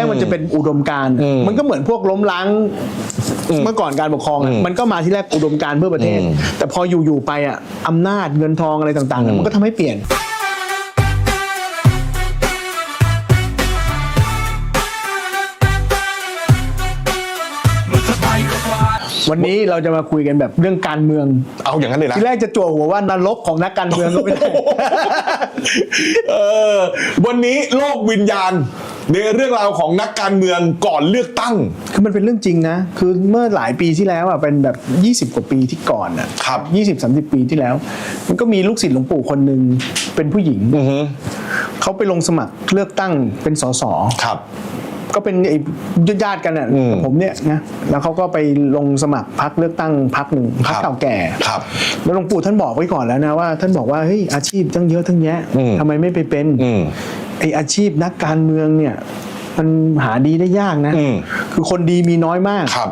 แรกมันจะเป็นอุดมการณ์อืมมันก็เหมือนพวกล้มล้างเมื่อก่อนการปกครองอะอืมมันก็มาที่แรกอุดมการณ์เพื่อประเทศอืมแต่พออยู่ๆไปอะอำนาจเงินทองอะไรต่างๆ มันก็ทำให้เปลี่ยนวันนี้เราจะมาคุยกันแบบเรื่องการเมือง เอาอย่างนั้นเลยนะทีแรกจะจั่วหัวว่านรกของนักการเมืองก็ไม่ได้เออวันนี้โลกวิญญาณ ในเรื่องราวของนักการเมืองก่อนเลือกตั้ง คือมันเป็นเรื่องจริงนะ คือเมื่อหลายปีที่แล้วอะเป็นแบบ 20 กว่าปีที่ก่อนอะครับ ยี่สิบสามสิบปีที่แล้ว มันก็มีลูกศิษย์หลวงปู่คนหนึ่งเป็นผู้หญิง อือฮึเขาไปลงสมัครเลือกตั้งเป็นสส ครับ ก็เป็นไอ้ญาติๆกันอะอืมกับผมเนี่ยนะแล้วเขาก็ไปลงสมัครพักเลือกตั้งพักหนึ่งพักครับเก่าแก่ ครับ แล้วหลวงปู่ท่านบอกไว้ก่อนแล้วนะว่า ท่านบอกว่าเฮ้ยอาชีพตั้งเยอะตั้งแยะอืม ทำไมไม่ไปเป็นอืม ไออาชีพนักการเมืองเนี่ย มันหาดีได้ยากนะ อืม คือคนดีมีน้อยมาก ครับ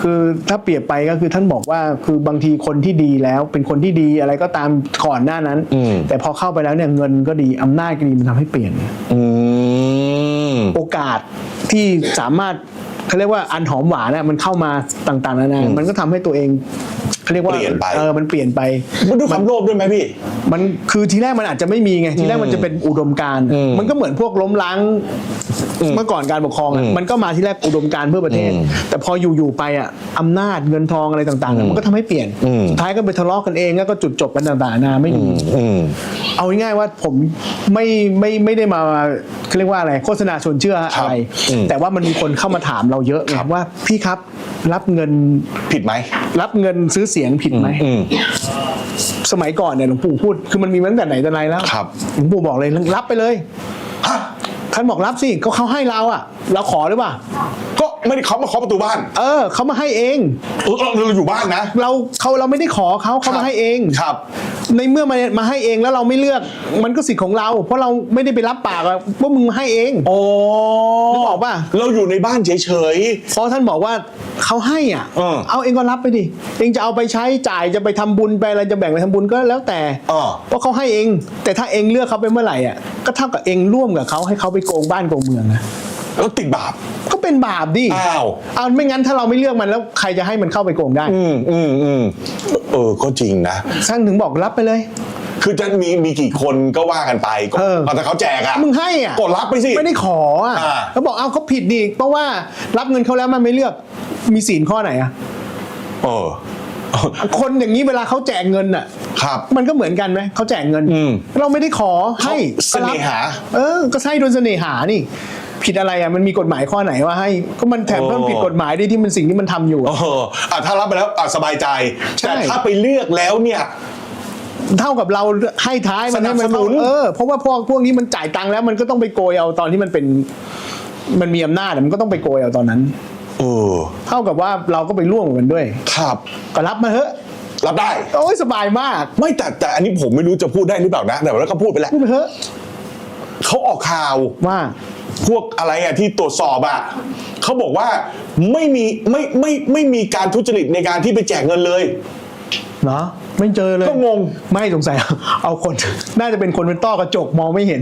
คือถ้าเปรียบไปก็คือท่านบอกว่าคือบางทีคนที่ดีแล้วเป็นคนที่ดีอะไรก็ตามก่อนหน้านั้น อืม แต่พอเข้าไปแล้วเนี่ยเงินก็ดีอำนาจก็ดีมันทำให้เปลี่ยน อืม โอกาส ที่สามารถเขาเรียกว่าอันหอมหวานน่ะมันเข้ามาต่างๆนานา มันก็ทำให้ตัวเอง เขาเรียกว่าเปลี่ยนไป เออมันเปลี่ยนไปมันด้วยความโลภด้วยไหมพี่ มันคือทีแรกมันอาจจะไม่มีไงทีแรกมันจะเป็นอุดมการณ์อืมมันก็เหมือนพวกล้มล้างเมื่อก่อนการปกครองอะอืมมันก็มาที่แรกอุดมการณ์เพื่อประเทศอืมแต่พออยู่ๆไปอะอำนาจเงินทองอะไรต่างๆอะมันก็ทำให้เปลี่ยนอืมสุดท้ายก็ไปทะเลาะกันเองแล้วก็จุดจบกันต่างๆนานาไม่ดีอืมเอาง่ายๆว่าผมไม่ไม่ไม่ได้มาเขาเรียกว่าอะไรโฆษณาชวนเชื่ออะไรอืมแต่ว่ามันมีคนเข้ามาถามเราเยอะไงครับว่าพี่ครับรับเงินผิดไหมรับเงินซื้อเสียงผิดไหมอืมสมัยก่อนเนี่ยหลวงปู่พูดคือมันมีมาตั้งแต่ไหนแต่ไรแล้วครับหลวงปู่บอกเลยรับไปเลยฮะท่านบอกรับสิก็เขาให้เราอะ เราขอหรือเปล่าก็ ไม่ได้เขามาเคาะประตูบ้านเออเขามาให้เอง เออเราเราอยู่บ้านนะ เราเขาเราไม่ได้ขอเขาเขามาให้เอง ครับ ในเมื่อมามาให้เองแล้วเราไม่เลือกมันก็สิทธิ์ของเรา เพราะเราไม่ได้ไปรับปากอะว่ามึงมาให้เอง โอ้นึกออกป่ะเราอยู่ในบ้านเฉย เพราะท่านบอกว่าเขาให้อะ เออ เอาเองก็รับไปดิเองจะเอาไปใช้จ่ายจะไปทำบุญไปอะไรจะแบ่งไปทำบุญก็แล้วแต่เออเพราะเขาให้เอง แต่ถ้าเองเลือกเขาไปเมื่อไหร่อะก็เท่ากับเองร่วมกับเขาให้เขาไปโกงบ้านโกงเมืองนะๆ แล้วติดบาป ก็เป็นบาปดิอ้าว เอาไม่งั้นถ้าเราไม่เลือกมันแล้วใครจะให้มันเข้าไปโกงได้ อืมอืมอืมเออก็จริงนะ ช่างถึงบอกรับไปเลย คือจะมีมีกี่คนก็ว่ากันไปก็เออ เอาแต่เขาแจกอะมึงให้อะ กดรับไปสิ ไม่ได้ขออะอ่า เขาบอกเอาเขาผิดดิเพราะว่ารับเงินเขาแล้วมันไม่เลือกมีศีลข้อไหนอะ เออ คนอย่างนี้เวลาเขาแจกเงินอะ ครับ มันก็เหมือนกันไหมเขาแจกเงิน อืมเราไม่ได้ขอให้เขาเสน่หา ก็รับเออ ก็ใช่โดนเสน่หานี่ ผิดอะไรอะมันมีกฎหมายข้อไหนว่าให้ก็มันแถมเพิ่มผิดกฎหมายด้วยที่มันสิ่งที่มันทำอยู่เออะออะถ้ารับไปแล้วอะสบายใจใช่แต่ถ้าไปเลือกแล้วเนี่ยเท่ากับเราให้ท้ายมันให้มัสนับสนุนเออเพราะว่าพวกพวกนี้มันจ่ายตังค์แล้วมันก็ต้องไปโกยเอาตอนที่มันเป็น มันมีอำนาจอะมันก็ต้องไปโกยเอาตอนนั้นเออเท่ากับว่าเราก็ไปร่วมกับมันด้วย ครับ ก็รับมาเถอะรับได้โอ้ยสบายมาก ไม่แต่แต่อันนี้ผมไม่รู้จะพูดได้หรือเปล่านะแต่ว่าก็พูดไปแล้วพูดไปเถอะเขาออกข่าวว่า พวกอะไรอะที่ตรวจสอบอะเขาบอกว่าไม่มีไม่ไม่ไม่มีการทุจริตในการที่ไปแจกเงินเลย เหรอไม่เจอเลยก็งง ไม่สงสัย เอาคน น่าจะเป็นคนเป็นต้อกระจกมองไม่เห็น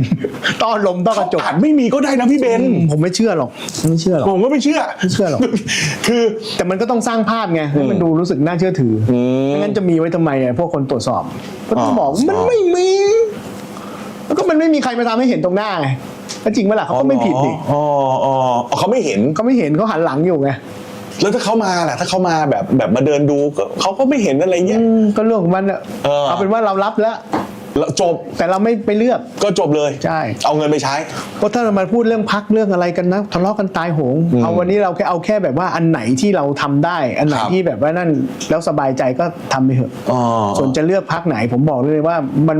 ต้อลมต้อกระจกอาจไม่มีก็ได้นะพี่เบน ผมไม่เชื่อหรอกไม่เชื่อหรอกผมก็ไม่เชื่อไม่เชื่อหรอกคือแต่มันก็ต้องสร้างภาพไงให้มันดูรู้สึกน่าเชื่อถืออมไม่งั้นจะมีไว้ทำไมอะพวกคนตรวจสอบ ก็ต้องอ๋อบอกมันอ๋อไม่มีแล้วก็มันไม่มีใครมาทำให้เห็นตรงหน้าไง ก็จริงไหมล่ะเขาก็ไม่ผิดดิอ๋ออ๋ออ๋อเขาไม่เห็นเขาไม่เห็นเขาหันหลังอยู่ไงแล้วถ้าเขามาล่ะถ้าเขามาแบบแบบมาเดินดูก็เขาก็ไม่เห็นอะไรเงี้ยอืมก็เรื่องของมันอะเออเอาเป็นว่าเรารับแล้วแล้วจบแต่เราไม่ไปเลือกก็จบเลยใช่เอาเงินไปใช้เพราะถ้าเรามาพูดเรื่องพักเรื่องอะไรกันนะทะเลาะกันตายโหงเอาวันนี้เราแค่เอาแค่แบบว่าอันไหนที่เราทำได้ อันไหนครับที่แบบว่านั่นแล้วสบายใจก็ทำไปเถอะอ๋อส่วนจะเลือกพักไหนผมบอกเลยว่ามัน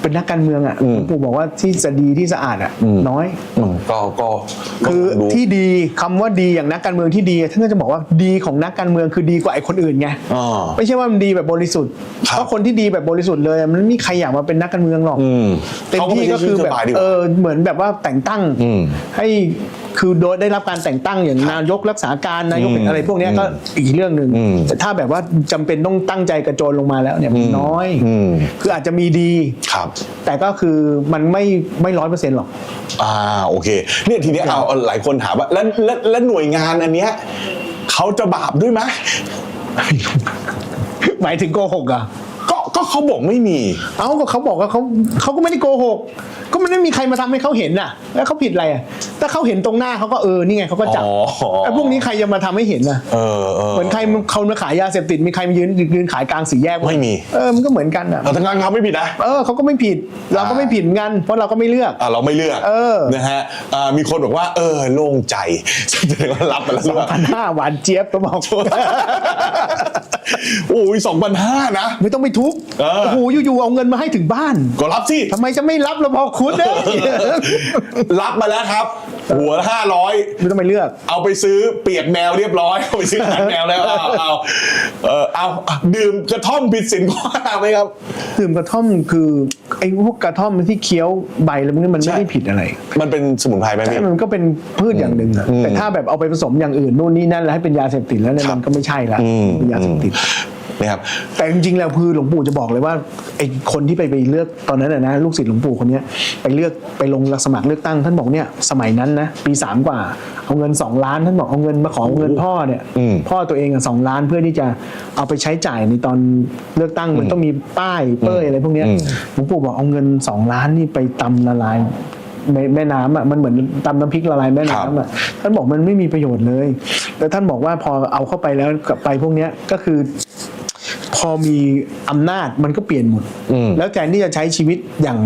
เป็นนักการเมืองอะอืมหลวงปู่บอกว่าที่จะดีที่สะอาดอะอืม น้อย อืมก็ก็ก็คือดู ที่ดีคำว่าดีอย่างนักการเมืองที่ดีท่านก็จะบอกว่าดีของนักการเมืองคือดีกว่าไอ้คนอื่นไงอ๋อไม่ใช่ว่ามันดีแบบบริสุทธิ์ครับ เพราะคนที่ดีแบบบริสุทธิ์เลยมันไม่มีใครอยากมาเป็นนักการเมืองหรอก อืมเต็มขาที่ก็คือแบบใช้ชีวิตสบายดีกเอว่า อเหมือนแบบว่าแต่งตั้งอืม ให้ คือโดยได้รับการแต่งตั้งอย่างนายกรักษาการนายกอืมอะไรพวกเนี้ยก็อีกเรื่องหนึ่งอืมแต่ถ้าแบบว่าจำเป็นต้องตั้งใจกระโจนลงมาแล้วเนี่ยมันน้อยอืมคืออาจจะมีดีครับ แต่ก็คือมันไม่ไม่ร้อยเปอร์เซ็นต์หรอกอ่าโอเคเนี่ยทีเนี้ยเอาเอาหลายคนถามว่าแล้วแล้วแล้วหน่วยงานอันเนี้ยเขาจะบาปด้วยไหมหมายถึงโกหกอะก็ก็ เขาบอกไม่มี เอ้าก็เขาบอกว่าเขาเขาก็ไม่ได้โกหก ก็มันไม่มีใครมาทำให้เขาเห็นน่ะ แล้วเขาผิดอะไรอะถ้าเขาเห็นตรงหน้าเขาก็เออนี่ไงเขาก็จับอ๋อไอ้พวกนี้ใครจะมาทำให้เห็นน่ะเออเออเหมือนใครเขามาขายยาเสพติดมีใครมายืนยืนขายกลางสี่แยกไม่มีเออมันก็เหมือนกันอะแต่ทางการเขาไม่ผิดนะเออเขาก็ไม่ผิด เราก็ไม่ผิดเหมือนกัน เพราะเราก็ไม่เลือกอ่าเราไม่เลือกเออนะฮะอ่ามีคนบอกว่า เออโล่งใจแสดงว่ารับไปแล้วสองพันห้าหวานเจี๊ยบก็บอก โอ้ยสองพันห้านะ ไม่ต้องไปทุบเออ โอ้โหอยู่ๆเอาเงินมาให้ถึงบ้านก็รับสิ ทำไมจะไม่รับระบอคุณเนยรับมาแล้วครับ หัวห้าร้อยไม่ต้องไปเลือก เอาไปซื้อเปียกแมวเรียบร้อยเอาไปซื้ออาหารแมวแล้วเอาเอาเออเอาเอาดื่มกระท่อมผิดสินข้อห้าไหมครับ ดื่มกระท่อมคือไอ้พวกกระท่อมที่เคี้ยวใบแล้วมันมันไม่ได้ผิดอะไร มันเป็นสมุนไพรไหมใช่พี่มันก็เป็นพืชอย่างหนึ่งอะแต่ถ้าแบบเอาไปผสมอย่างอื่นนู่นนี่นั่นแล้วให้เป็นยาเสพติดแล้วเนี่ยครับมันก็ไม่ใช่ละอืมเป็นยาเสพติด นะครับแต่จริงๆแล้วคือหลวงปู่จะบอกเลยว่าไอ้คนที่ไปไปเลือกตอนนั้นนะนะลูกศิษย์หลวงปู่คนเนี้ยไปเลือกไปลงรับสมัครเลือกตั้งท่านบอกเนี่ยสมัยนั้นนะปีสามกว่าเอาเงินสองล้านท่านบอกเอาเงินมาขอเงินพ่อเนี่ยอืมพ่อตัวเองอะสองล้านเพื่อที่จะเอาไปใช้จ่ายในตอนเลือกตั้งมันต้องมีป้ายเป้ยอะไรพวกเนี้ยอืมหลวงปู่บอกเอาเงินสองล้านนี่ไปตำละลายในแม่น้ำอะมันเหมือนตำน้ำพริกละลายแม่น้ำอะท่านบอกมันไม่มีประโยชน์เลย แต่ท่านบอกว่าพอเอาเข้าไปแล้วกลับไปพวกเนี้ยก็คือ พอมีอำนาจมันก็เปลี่ยนหมด อืม แล้วแทนที่จะใช้ชีวิตอย่าง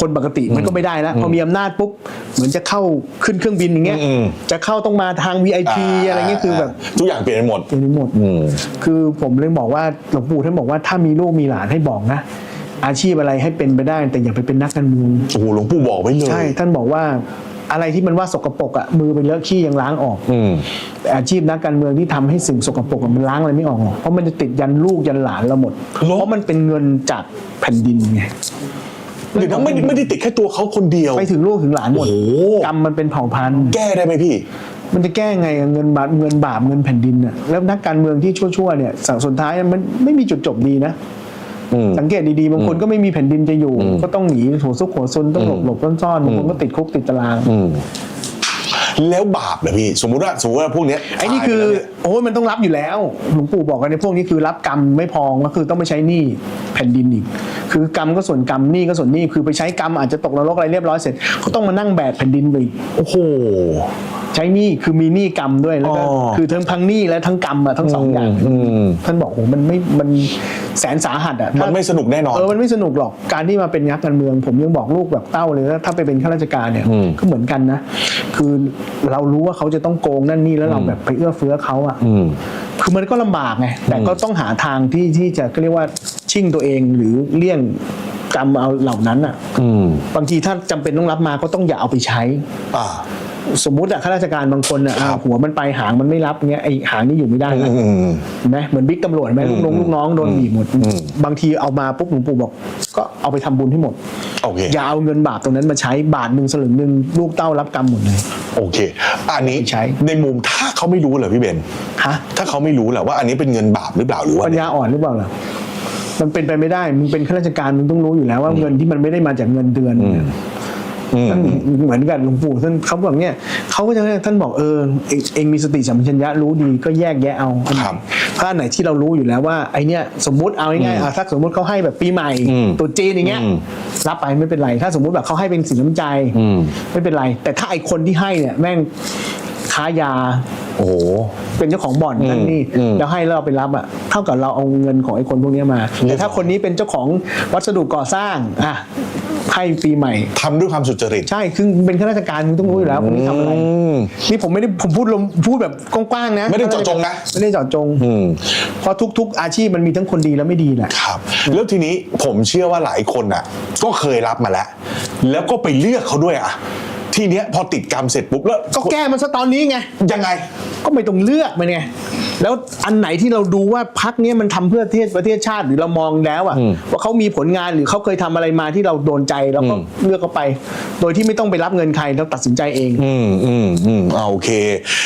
คนปกติมันก็ไม่ได้แล้วพอมีอำนาจปุ๊บเหมือนจะเข้าขึ้นเครื่องบินอย่างเงี้ยอืม จะเข้าต้องมาทาง VIP อะไรเงี้ยคือแบบทุกอย่างเปลี่ยนไปหมด เปลี่ยนไปหมด อืม คือผมเลยบอกว่าหลวงปู่ท่านบอกว่าถ้ามีลูกมีหลานให้บอกนะ อาชีพอะไรให้เป็นไปได้ แต่อย่าไปเป็นนักการเมืองโอ้โหหลวงปู่บอกไว้เลย ใช่ท่านบอกว่า อะไรที่มันว่าสกปรกอะมือไปเลอะขี้ยังล้างออกอืม แต่อาชีพนักการเมืองที่ทำให้สิ่งสกปรกอะมันล้างอะไรไม่ออกหรอกเพราะมันจะติดยันลูกยันหลานเราหมดหรอ เพราะมันเป็นเงินจากแผ่นดินไง เดี๋ยวนะไม่ได้ไม่ได้ติดแค่ตัวเขาคนเดียว ไปถึงลูกถึงหลานหมดโอ้โห กรรมมันเป็นเผ่าพันธุ์ แก้ได้ไหมพี่ มันจะแก้ไงอะเงินบาปเงินบาปเงินแผ่นดินน่ะแล้วนักการเมืองที่ชั่วๆเนี่ยสังสุดท้ายมันไม่มีจุดจบดีนะอืม สังเกตดีๆบางคนก็ไม่มีแผ่นดินจะอยู่ ก็ต้องหนีหัวซุกหัวซุนต้องหลบหลบซ่อนๆบางคนก็ติดคุกติดตารางอืมแล้วบาปเหรอพี่ สมมุติว่าสมมติว่าพวกเนี้ยไอ้นี่คือโอ้ยมันต้องรับอยู่แล้วหลวงปู่บอกกันในพวกนี้คือรับกรรมไม่พอก็คือต้องไปใช้หนี้แผ่นดินอีก คือกรรมก็ส่วนกรรมหนี้ก็ส่วนหนี้คือไปใช้กรรมอาจจะตกนรกอะไรเรียบร้อยเสร็จก็ต้องมานั่งแบกแผ่นดินไปอีกโอ้โหใช้หนี้คือมีหนี้กรรมด้วยแล้วก็อ๋อคือทั้งทั้งหนี้และทั้งกรรมอะทั้งสองอย่างอืมท่านบอกโอ้มันไม่มัน แสนสาหัสอะมันไม่สนุกแน่นอนเออมันไม่สนุกหรอกการที่มาเป็นนักการเมือง ผมยังบอกลูกแบบเต้าเลยว่าถ้าไปเป็นข้าราชการเนี่ยอืมก็เหมือนกันนะ คือเรารู้ว่าเขาจะต้องโกงนั่นนี่แล้วเราแบบไปเอื้อเฟื้อเขาอะอืมคือมันก็ลำบากไงแต่ก็ต้องหาทางที่ที่จะก็เรียกว่าชิ่งตัวเองหรือเลี่ยง กรรมเอาเหล่านั้นอะอืมบางทีถ้าจำเป็นต้องรับมาก็ต้องอย่าเอาไปใช้ อ่าสมมุติอะข้าราชการบางคนอะครับอ่าหัวมันไปหางมันไม่รับเงี้ยไอหางนี่อยู่ไม่ได้นะอืมเห็นไหมเหมือนบิ๊กตำรวจเห็นไหมลูกน้องลูกน้องโดนบีบหมด บางทีเอามาปุ๊บหลวงปู่บอก ก็เอาไปทำบุญให้หมดโอเคอย่าเอาเงินบาปตรงนั้นมาใช้บาทหนึ่งสลึงหนึ่งลูกเต้ารับกรรมหมดเลยโอเค อันนี้ใช้ในมุมถ้าเขาไม่รู้เหรอพี่เบนฮะถ้าเขาไม่รู้แหละว่าอันนี้เป็นเงินบาปหรือเปล่าหรือว่าปัญญาอ่อนหรือเปล่าล่ะ มันเป็นไปไม่ได้มึงเป็นข้าราชการมึงต้องรู้อยู่แล้วว่าเงินที่มันไม่ได้มาจากเงินเดือนเนี่ยอืมท่านเหมือนกันหลวงปู่ท่านเขาบอกเนี่ยเขาก็จะท่านบอกเออเองเองมีสติสัมปชัญญะรู้ดีก็แยกแยะเอาอันไหนครับถ้าอันไหนที่เรารู้อยู่แล้วว่าไอเนี้ยสมมติเอาง่ายๆอะถ้าสมมติเขาให้แบบปีใหม่อืมตรุษจีนอย่างเงี้ยอืมรับไปไม่เป็นไร ถ้าสมมติแบบเขาให้เป็นสินน้ำใจอืมไม่เป็นไร แต่ถ้าไอคนที่ให้เนี่ยแม่ง ค้ายา โอ้โห เป็นเจ้าของบ่อนนั่นนี่อืมแล้วให้แล้วเราไปรับอะเท่ากับเราเอาเงินของไอ้คนพวกเนี้ยมาแต่ถ้าคนนี้เป็นเจ้าของวัสดุก่อสร้างอะให้ปีใหม่ ทำด้วยความสุจริต ใช่คือเป็นข้าราชการมึงต้องรู้อยู่แล้วคนนี้ทำอะไร อืม นี่ผมไม่ได้ผมพูดลมพูดแบบกว้างๆนะไม่ได้เจาะจงนะ ไม่ได้เจาะจง อืม เพราะทุก ๆ อาชีพมันมีทั้งคนดีและไม่ดีแหละ ครับแล้วทีนี้ผมเชื่อว่าหลายคนอะ ก็เคยรับมาแล้ว แล้วก็ไปเลือกเขาด้วยอะ ทีเนี้ยพอติดกรรมเสร็จปุ๊บแล้วก็แก้มันซะตอนนี้ไง ยังไง ก็ไม่ต้องเลือกมันไง แล้วอันไหนที่เราดูว่าพักเนี้ยมันทำเพื่อประเทศประเทศชาติหรือเรามองแล้วอะว่าเขามีผลงานหรือเขาเคยทำอะไรมาที่เราโดนใจเราก็เลือกเขาไป โดยที่ไม่ต้องไปรับเงินใครแล้วตัดสินใจเอง อืมอืมอืมเอาโอเค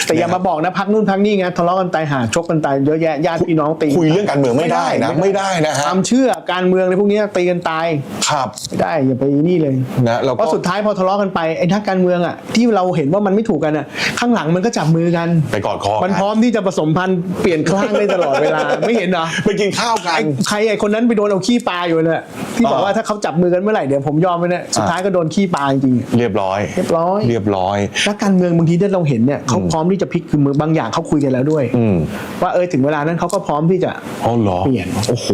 แต่อย่ามาบอกนะพักนู่นพักนี่ไงทะเลาะกันตายหาชกกันตายเยอะแยะญาติพี่น้องตีคุยเรื่องการเมืองไม่ได้นะไม่ได้นะฮะความเชื่อ การเมืองในพวกเนี้ยตีกันตายครับไม่ได้อย่าไปนี่เลยนะแล้วก็เพราะสุดท้ายพอทะเลาะกันไปไอ้นักการเมืองอะที่เราเห็นว่ามันไม่ถูกกันอะข้างหลังมันก็จับมือกัน ไปกอดคอกันมันพร้อมที่จะผสมพันธุ์เปลี่ยนคลั่งได้ตลอดเวลาไม่เห็นเหรอ ไปกินข้าวกันไอ้ใครไอ้คนนั้นไปโดนเอาขี้ปลาอยู่เนี่ยที่บอกอ่าว่าถ้าเขาจับมือกันเมื่อไหร่เดี๋ยวผมยอมไปเนี่ยสุดท้ายก็โดนขี้ปลาจริงๆเรียบร้อยเรียบร้อยเรียบร้อย นักการเมืองบางทีที่เราเห็นเนี่ยเขาพร้อมที่จะพลิกคือมือบางอย่างเขาคุยกันแล้วด้วย อืม ว่าเออถึงเวลานั้นเขาก็พร้อมที่จะ อ๋อเหรอเปลี่ยน โอ้โห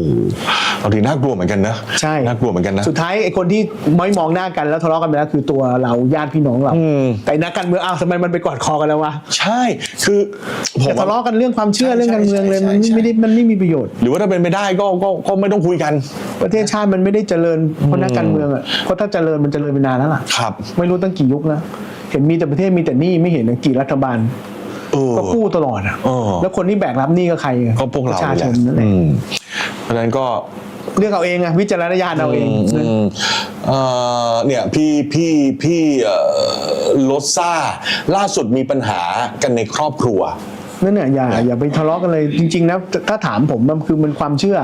บางทีน่ากลัวเหมือนกันนะใช่น่ากลัวเหมือนกันนะสุดท้ายไอ้คนที่ไม่มองหน้ากันแล้วทะเลาะกันไปแล้วคือตัวเราญาติพี่น้องเราอืมแต่นักการเมืองอ้าวทำไมมันไปกอดคอกันแล้ววะใช่คือผมแต่ทะเลาะกันเรื่องความเชื่อใช่เรื่องการเมืองเลยใช่มันใช่ไม่ได้มันไม่มีประโยชน์ หรือว่าถ้าเป็นไปได้ก็ก็ก็ไม่ต้องคุยกัน ประเทศชาติมันไม่ได้เจริญเพราะนักการเมืองอะเพราะถ้าเจริญมันเจริญไปนานแล้วล่ะครับ ไม่รู้ตั้งกี่ยุคแล้วเห็นมีแต่ประเทศมีแต่หนี้ไม่เห็นนะกี่รัฐบาลเออก็กู้ตลอดอะเออแล้วคนที่แบกรับหนี้ก็ใครอะก็พวกปเราระชาชนแหนั่ละนแหละอืมเพราะฉะนั้นก็ เลือกเอาเองอะวิจารณญาณเอาเองอืมเอ่อเนี่ยพี่พี่พี่เอ่อโรซ่า ล่าสุดมีปัญหากันในครอบครัว นั่นเนี่ยอย่าอย่าไปทะเลาะกันเลยจริงๆนะถ้าถามผมมันคือมันความเชื่อ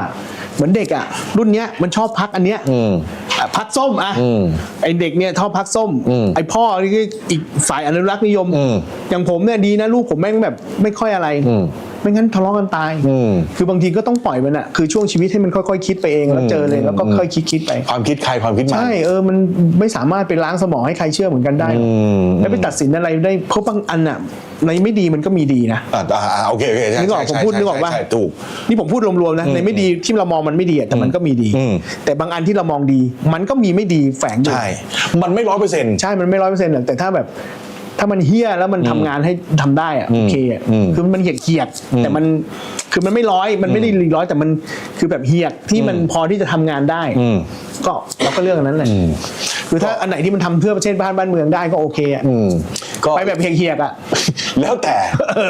เหมือนเด็กอะรุ่นเนี้ยมันชอบพักอันเนี้ยอืม อะพักส้มอะอืมไอเด็กเนี่ยชอบพักส้มอืมไอพ่อนี่ก็อีกฝ่ายอนุรักษ์นิยมอืม อย่างผมเนี่ยดีนะลูกผมแม่งแบบไม่ค่อยอะไร อืม ไม่งั้นทะเลาะกันตายอืมคือบางทีก็ต้องปล่อยมันอะคือช่วงชีวิตให้มันค่อยๆคิดไปเองแล้วเจอเลยแล้วก็ค่อยคิดคิดๆไป ความคิดใครความคิดมันใช่เออมันไม่สามารถไปล้างสมองให้ใครเชื่อเหมือนกันได้หรอกอืมแล้วไปตัดสินอะไรได้เพราะบางอันอะในไม่ดีมันก็มีดีนะอ่าอ่าโอเคโอเคใช่นึกออกใช่ผมพูดใช่นึกออกปะใช่ใช่ถูกนี่ผมพูดรวมๆนะในไม่ดีที่เรามองมันไม่ดีอะแต่มันก็มีดีอืมแต่บางอันที่เรามองดี มันก็มีไม่ดีแฝงอยู่ใช่มันไม่ร้อยเปอร์เซ็นต์ใช่มันไม่ร้อยเปอร์เซ็นต์หรอกแต่ถ้าแบบ ถ้ามันเฮี้ยแล้วมันทำงานให้ทำได้อะโอเคอะอืมคือมันเหียกเหียกๆแต่มันคือมันไม่ร้อยมันไม่ได้ร้อยแต่มันคือแบบเหียกที่มันพอที่จะทำงานได้อืม ก็เราก็เลือกอันนั้นแหละคือถ้าอันไหนที่มันทำเพื่อประเทศบ้านบ้านเมืองได้ก็โอเคอะอืมก็ไปแบบเหียกๆอะแล้วแต่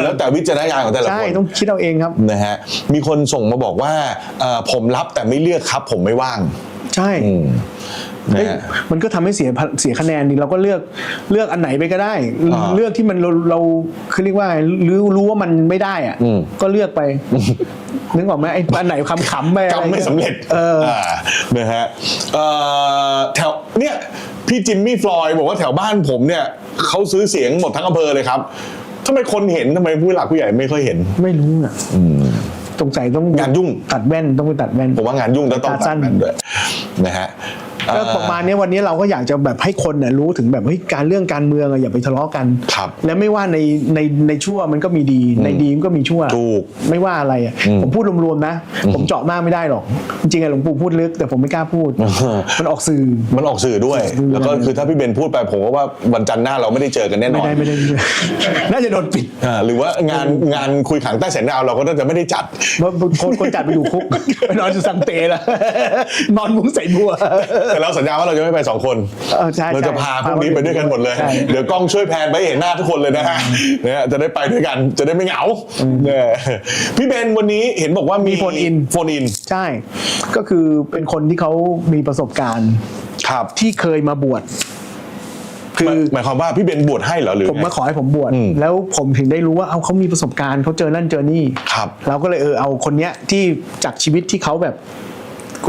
แล้วแต่วิจารณญาณของแต่ละใช่คน ต้องคิดเอาเองครับ นะฮะมีคนส่งมาบอกว่าเอ่อผมรับแต่ไม่เลือกครับ ผมไม่ว่างใช่ อืมนะ เฮ้ยฮะมันก็ทำให้เสียพะเสียคะแนนดิเราก็เลือกเลือกอันไหนไปก็ได้อ่าเลือกที่มันเราเราคือเรียกว่ารู้รู้ว่ามันไม่ได้อะอืมก็เลือกไปนึกออกไหมไอ้อันไหนคำขำๆไปอะรกำไม่สำเร็จเออานะฮะเอ่อแถวเนี่ยพี่จิมมี่ฟลอยด์บอกว่าแถวบ้านผมเนี่ยเขาซื้อเสียงหมดทั้งอำเภอเลยครับทำไมคนเห็นทำไมผู้หลักผู้ใหญ่ไม่ค่อยเห็น ไม่รู้อะสงสัยต้องงานยุ่งตัดแว่นต้องไปตัดแว่นผมว่างานยุ่งแล้วต้องตาตัสั้ดนแว่นด้วยนะฮะ ก็เอ่อประมาณเนี้ยวันนี้เราก็อยากจะแบบให้คนเนี่ยรู้ถึงแบบเฮ้ยการเรื่องการเมืองอะอย่าไปทะเลาะกันครับและไม่ว่าในในในชั่วมันก็มีดี ในดีมันก็มีชั่วถูกไม่ว่าอะไรอะผมพูดรวมๆนะ ผมเจาะมากไม่ได้หรอก จริงๆอะหลวงปู่พูดลึกแต่ผมไม่กล้าพูด มันออกสื่อมันออกสื่อด้วย แล้วก็คือถ้าพี่เบนพูดไปผมก็ว่าวันจันทร์หน้าเราไม่ได้เจอกันแน่นไม่อนได้ไม่ได้น่าจะโดนปิดอ่าหรือว่างานงานคุยขังใต้แสงดาวเราก็น่าจะไม่ได้จัดเพราะคนคนจัดไปอยู่คุกไปนอนอยู่สังเตแล้วนอนมุ้งใส่บัวแต่เราสัญญาว่าเราจะไม่ไปสองคน เออใช่เราจะใช่พาพวกนี้ไปด้วยกันหมดเลยใช่เดี๋ยวกล้องช่วยแพนไปให้เห็นหน้าทุกคนเลยนะฮะเนี่ยจะได้ไปด้วยกันจะได้ไม่เหงาเนี่ยพี่เบนวันนี้เห็นบอกว่ามีมี phone in โฟนอินใช่ ก็คือเป็นคนที่เขามีประสบการณ์ครับที่เคยมาบวช คือ หมายความว่าพี่เบนบวชให้เหรอหรือผมไง มาขอให้ผมบวชอืม แล้วผมถึงได้รู้ว่าเอาเขามีประสบการณ์เขาเจอนั่นเจอนี่ ครับ เราก็เลยเออเอาคนเนี้ยที่จากชีวิตที่เขาแบบ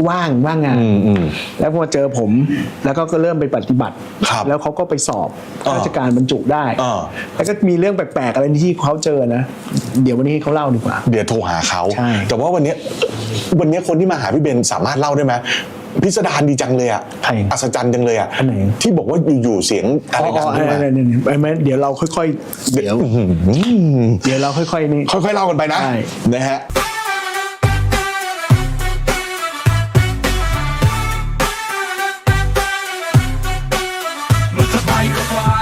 ว่างว่างงาน อืมอืม แล้วพอเจอผมแล้วก็ก็เริ่มไปปฏิบัติ ครับแล้วเขาก็ไปสอบอ่าราชการบรรจุได้อ่า แล้วก็มีเรื่องแปลกๆอะไรที่เขาเจอนะ เดี๋ยววันนี้ให้เขาเล่าดีกว่า เดี๋ยวโทรหาเขา ใช่ แต่ว่าวันเนี้ยวันเนี้ยคนที่มาหาพี่เบนสามารถเล่าได้ไหมพิสดารดีจังเลยอะใครอัศจรรย์จังเลยอะอันไหน ที่บอกว่าอยู่ๆเสียงอะไรดังขึ้นมาอะไรๆๆๆไม่ไม่เดี๋ยวเราค่อยๆ เดี๋ยวเดี๋ยวเราค่อยๆนี่ ค่อยๆเล่ากันไปนะใช่ นะฮะ